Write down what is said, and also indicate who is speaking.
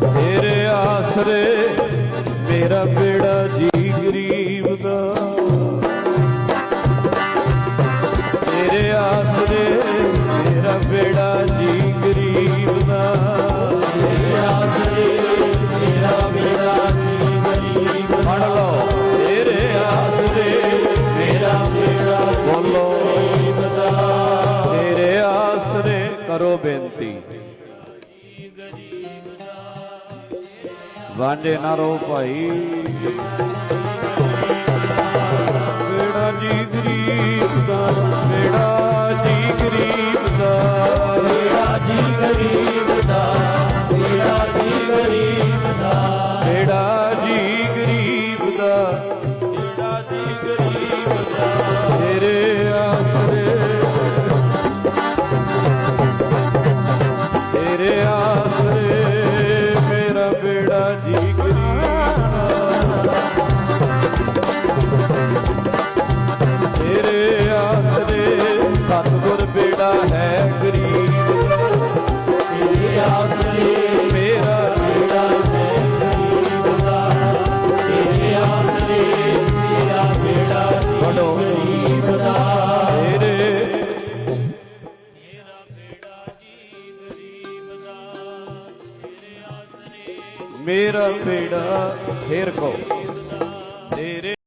Speaker 1: ਤੇਰੇ ਆਸਰੇ ਮੇਰਾ ਬੇੜਾ ਜੀ ਗਰੀਬ ਦਾ। ਤੇਰੇ ਆਸਰੇ ਮੇਰਾ ਬੇੜਾ ਜੀ ਗਰੀਬ ਦਾ। ਤੇਰੇ ਆਸਰੇ ਮੇਰਾ ਬੇੜਾ ਜੀ ਗਰੀਬ ਪੜ ਲਓ। ਤੇਰੇ ਆਸਰੇ ਮੇਰਾ ਬੇੜਾ ਬੋਲੋ। ਗਰੀਬ ਤੇਰੇ ਆਸਰੇ ਕਰੋ ਬੇਨਤੀ। ਵਾਂਝੇ ਨਾ ਰੋ ਭਾਈ ਬੇੜਾ ਜੀ ਗਰੀਬ ਦਾ ਬੇੜਾ ਜੀ ਗਰੀਬ ਦਾ ਬੇੜਾ ਜੀ ਗਰੀਬ ਦਾ ਬੇੜਾ ਜੀ ਗਰੀਬ ਦਾ ਬੇੜਾ ਜੀ ਗਰੀਬ ਦਾ ਬੇੜਾ ਜੀ ਗਰੀਬ ਮੇਰਾ ਬੇੜਾ ਫੇਰ ਕੋ